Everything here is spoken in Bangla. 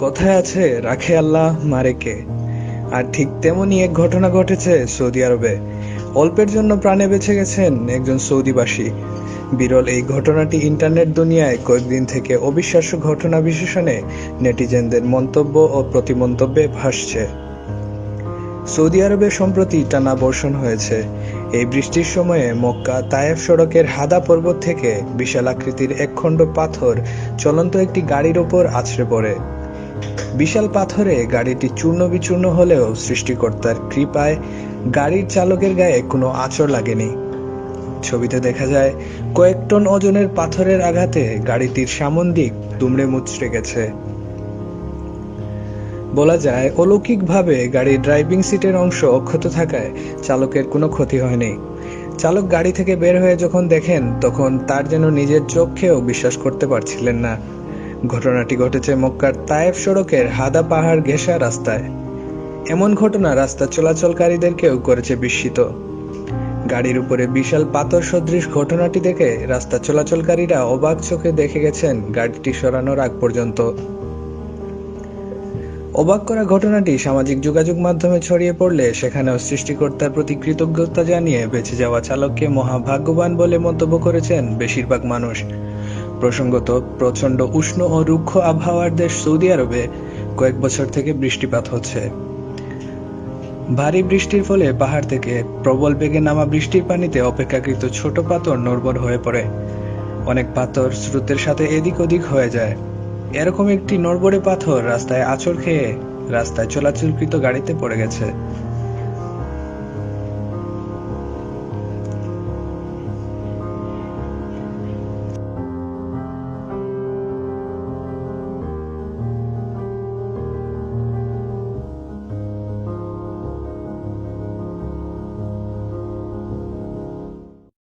কথায় আছে, রাখে আল্লাহ, মারে কে? আর ঠিক তেমনই এক ঘটনা ঘটেছে সৌদি আরবে। অল্পের জন্য প্রাণে বেঁচে গেছেন একজন সৌদিবাসী। বিরল এই ঘটনাটি ইন্টারনেট দুনিয়ায় কয়েকদিন থেকে অবিশ্বাস্য ঘটনা বিশেষণে নেটিজেনদের মন্তব্য ও প্রতিমন্তব্যে ভাসছে। সৌদি আরবে সম্প্রতি টানা বর্ষণ হয়েছে। এই বৃষ্টির সময়ে মক্কা তায়েফ সড়কের হাদা পর্বত থেকে বিশাল আকৃতির একখণ্ড পাথর চলন্ত একটি গাড়ির ওপর আছড়ে পড়ে। বিশাল পাথরে গাড়িটি চূর্ণ বিচূর্ণ হলেও সৃষ্টিকর্তার কৃপায় গাড়ির চালকের গায়ে কোনো আঁচড় লাগেনি। ছবিতে দেখা যায়, কয়েক টন ওজনের পাথরের আঘাতে গাড়িটির সামন দিক দুমড়ে মুচড়ে গেছে। বলা যায়, অলৌকিকভাবে গাড়ির ড্রাইভিং সিটের অংশ অক্ষত থাকায় চালকের কোনো ক্ষতি হয়নি। চালক গাড়ি থেকে বের হয়ে যখন দেখেন, তখন তার যেন নিজের চোখেও বিশ্বাস করতে পারছিলেন না। ঘটনাটি ঘটেছে মক্কার তায়েফ সড়কের হাদা পাহাড় ঘেঁষা রাস্তায়। এমন ঘটনা রাস্তা চলাচলকারীদেরকেও করেছে বিস্মিত। গাড়ির উপরে বিশাল পাথর সদৃশ ঘটনাটি দেখে রাস্তা চলাচলকারীরা অবাক চোখে দেখে গেছেন গাড়িটি সরানোর আগ পর্যন্ত। অবাক করা ঘটনাটি সামাজিক যোগাযোগ মাধ্যমে ছড়িয়ে পড়লে সেখানেও সৃষ্টিকর্তার প্রতি কৃতজ্ঞতা জানিয়ে বেঁচে যাওয়া চালককে মহাভাগ্যবান বলে মন্তব্য করেছেন বেশিরভাগ মানুষ। প্রসঙ্গত, প্রচণ্ড উষ্ণ ও রুক্ষ আবহাওয়ার দেশ সৌদি আরবে কয়েক বছর থেকে বৃষ্টিপাত হচ্ছে। ভারী বৃষ্টির ফলে পাহাড় থেকে প্রবল বেগে নামা বৃষ্টির পানিতে অপেক্ষাকৃত ছোট পাথর নড়বড় হয়ে পড়ে। অনেক পাথর স্রোতের সাথে এদিক ওদিক হয়ে যায়। এরকম একটি নড়বড়ে পাথর রাস্তায় আছড় খেয়ে রাস্তায় চলাচলকৃত গাড়িতে পড়ে গেছে।